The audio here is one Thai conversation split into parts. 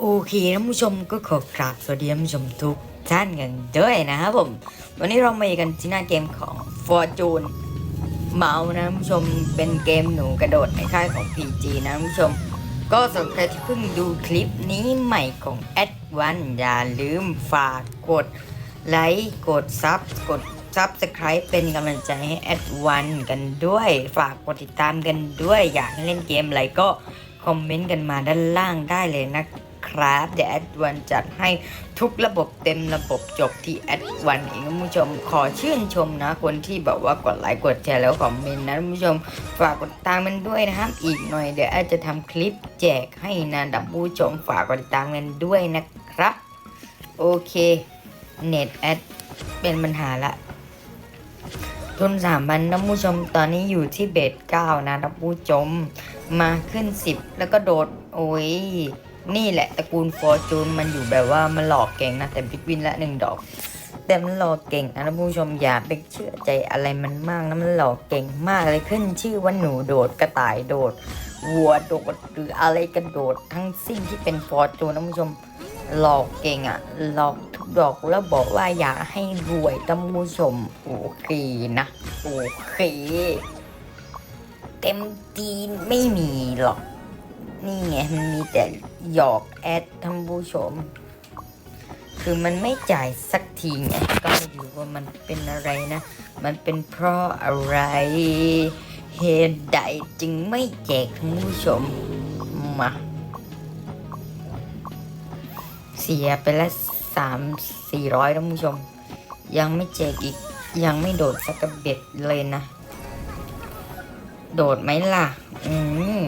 โอเคท่านผู้ชมก็ขอกราบสวัสดีท่านผู้ชมทุกท่านกันด้วยนะครับผม วันนี้เรามากันที่หน้าเกมของ Fortune เมาส์นะท่านผู้ชมเป็นเกมหนูกระโดดในค่ายของ PG นะท่านผู้ชม ก็สำหรับใครที่เพิ่งดูคลิปนี้ใหม่ของ a d วันอย่าลืมฝากกดไลค์กดซับกด ซับสไคร b ์เป็นกำลังใจให้ a d วันกันด้วย ฝากกดติดตามกันด้วย อยากให้เล่นเกมอะไรก็คอมเมนต์กันมาด้านล่างได้เลยนะครับเดี๋ยว a d วันจัดให้ทุกระบบเต็มระบบจบที่ a d วันเองท่านผู้ชมขอชื่นชมนะ คนที่แบบว่ากดไลค์กดแชร์แล้วคอมเมนต์นะท่านผู้ชมฝากกดตามมันด้วยนะครับ อีกหน่อยเดี๋ยวแอาจะทำคลิปแจกให้นะดับผู้ชมฝากกดติดตามกันด้วยนะครับ โอเคเน็ตแอดเป็นปัญหาละ ทุนสามพันท่านผู้ชมตอนนี้อยู่ที่เบสเก้านะท่านผู้ชม มาขึ้นสิบแล้วก็โดด โอ้ย นี่แหละตระกูลฟอร์จูนมันอยู่แบบว่ามันหลอกเก่งนะ แต่บิ๊กวินละหนึ่งดอกแต่มันหลอกเก่งนะท่านผู้ชมอย่าไปเชื่อใจอะไรมันมากนะมันหลอกเก่งมากเลยขึ้นชื่อว่าหนูโดดกระต่ายโดดวัวโดดหรืออะไรกระโดดทั้งสิ้นที่เป็นฟอร์จูนท่านผู้ชม หลอกเก่งอะหลอกทุกดอกแล้วบอกว่าอยากให้รวยท่านผู้ชมโอเคนะโอเคเต็มตีนไม่มีหรอก นี่ไงมันมีแต่หยอกแอดท่านผู้ชม คือมันไม่จ่ายสักทีไงก็ไม่รู้ว่ามันเป็นอะไรนะ มันเป็นเพราะอะไรเหตุใดจึงไม่แจกท่านผู้ชมมา เสียไปละสามสี่ร้อยท่านผู้ชม ยังไม่แจกอีก ยังไม่โดดสักเบ็ดเลยนะ โดดไหมล่ะ อืม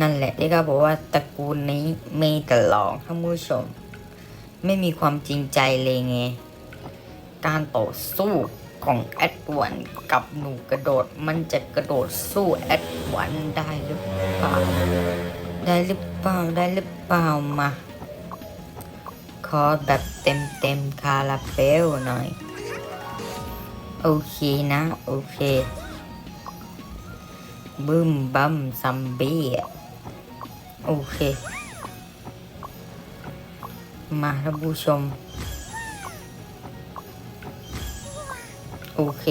นั่นแหละที่เขาบอกว่าตระกูลนี้มีแต่หลอกท่านผู้ชม ไม่มีความจริงใจเลยไง การต่อสู้ของแอดวันกับหนูกระโดด มันจะกระโดดสู้แอดวันได้หรือเปล่า ได้หรือเปล่าได้หรือเปล่ามา ขอแบบเต็มเต็มคาราเบลหน่อย โอเคนะ โอเค บึ้มบัมซัมบี้โอเค มาท่านผู้ชม โอเค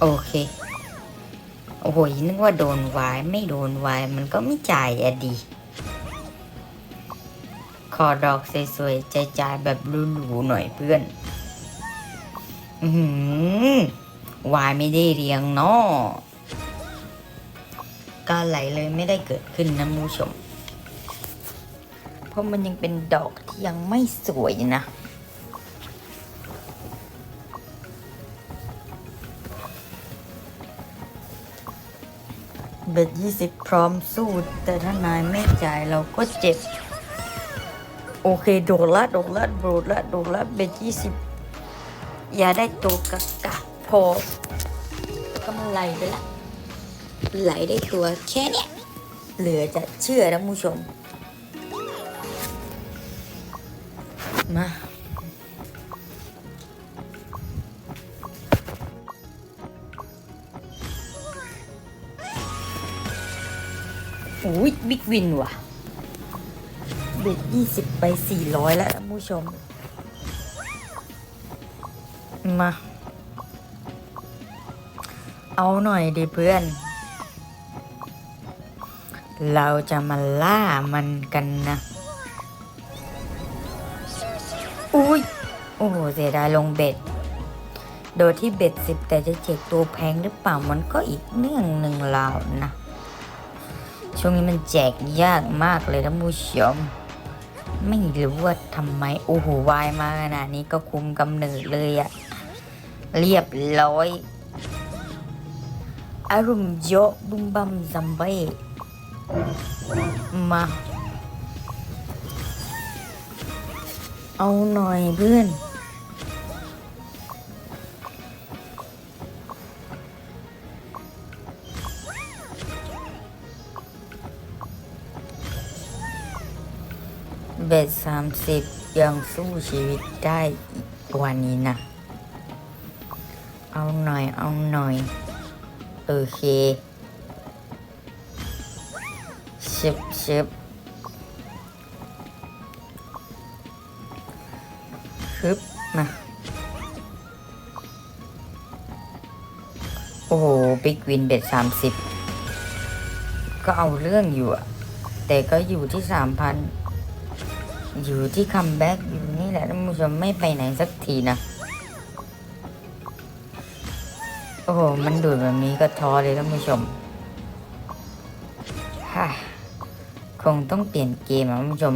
โอเค โอ้โหนึกว่าโดนวายไม่โดนวายมันก็ไม่จ่ายอะดีขอดอกสวยๆจ่ายๆแบบหรูๆหน่อยเพื่อน อือหือวายไม่ได้เรียงเนาะการไหลเลยไม่ได้เกิดขึ้นนะมูชม เพราะมันยังเป็นดอกที่ยังไม่สวยนะ เบ็ดยี่สิบพร้อมสู้ แต่ถ้านายไม่จ่ายเราก็เจ็บ โอเค โดดละโดดละโดดละโดดละเบ็ดยี่สิบอย่าได้ตัวกะกะพอก็มันไหลไปละไหลได้ตัวแค่เนี้ยเหลือจะเชื่อนะผู้ชม มา อุ้ยบิ๊กวินว่ะ เบ็ดยี่สิบไปสี่ร้อยแล้วท่านผู้ชม มา เอาหน่อยดิเพื่อน เราจะมาล่ามันกันนะ อุ้ย โอ้โหเสียดายลงเบ็ดโดยที่เบ็ดสิบแต่จะเจ็กตัวแพงหรือเปล่ามันก็อีกเรื่องหนึ่งราวนะ ช่วงนี้มันแจกยากมากเลยท่านผู้ชม ไม่รู้ว่าทำไม โอ้โหวายมาขนาดนี้ก็คุมกำเนิดเลยอะเรียบร้อย อารมณ์เยอะบุมบัมซัมเบ้มา เอาหน่อยเพื่อน เบ็ดสามสิบยังสู้ชีวิตได้ว่านี้นะ เอาหน่อย เอาหน่อย โอเคชิบชิบฮึบมาโอ้โหบิ๊กวินเบ็ดสามสิบก็เอาเรื่องอยู่อะแต่ก็อยู่ที่สามพัน อยู่ที่คัมแบ็กอยู่นี่แหละท่านผู้ชมไม่ไปไหนสักทีนะ โอ้โห มันดูดแบบนี้ก็ท้อเลยท่านผู้ชมฮ่าคงต้องเปลี่ยนเกมอะท่านผู้ชม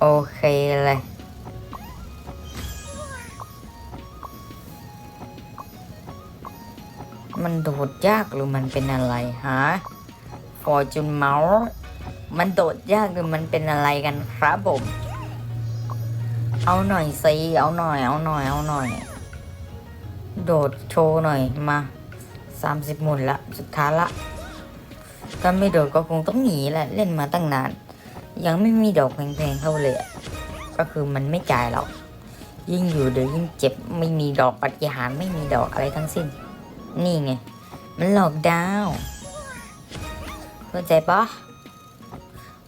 โอเคเลยมันโดดยากหรือมันเป็นอะไรฮะฟอร์จูนเมาส์ มันโดดยากหรือมันเป็นอะไรกันครับผม เอาหน่อยสิเอาหน่อย เอาหน่อย เอาหน่อย โดดโชว์หน่อยมาสามสิบหมุนละสุดท้ายละถ้าไม่โดดก็คงต้องหนีแหละเล่นมาตั้งนาน ยังไม่มีดอกแพงๆเข้าเลยก็คือมันไม่จ่ายหรอกยิ่งอยู่เดี๋ยวยิ่งเจ็บไม่มีดอกปฏิหารไม่มีดอกอะไรทั้งสิ้น นี่ไง มันหลอกดาวเข้าใจปะ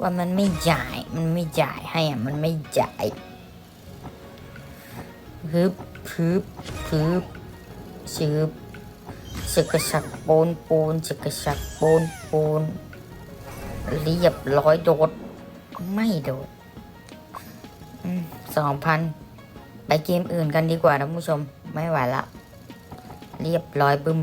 ว่ามันไม่จ่าย มันไม่จ่ายให้อะ มันไม่จ่ายฮึบฮึบฮึบชืบชึกกระชักโปนปูนชึกกระชักโปนปูนเรียบร้อยโดด ไม่โดดสองพันไปเกมอื่นกันดีกว่าท่านผู้ชม ไม่ไหวละ เรียบร้อยบึ้ม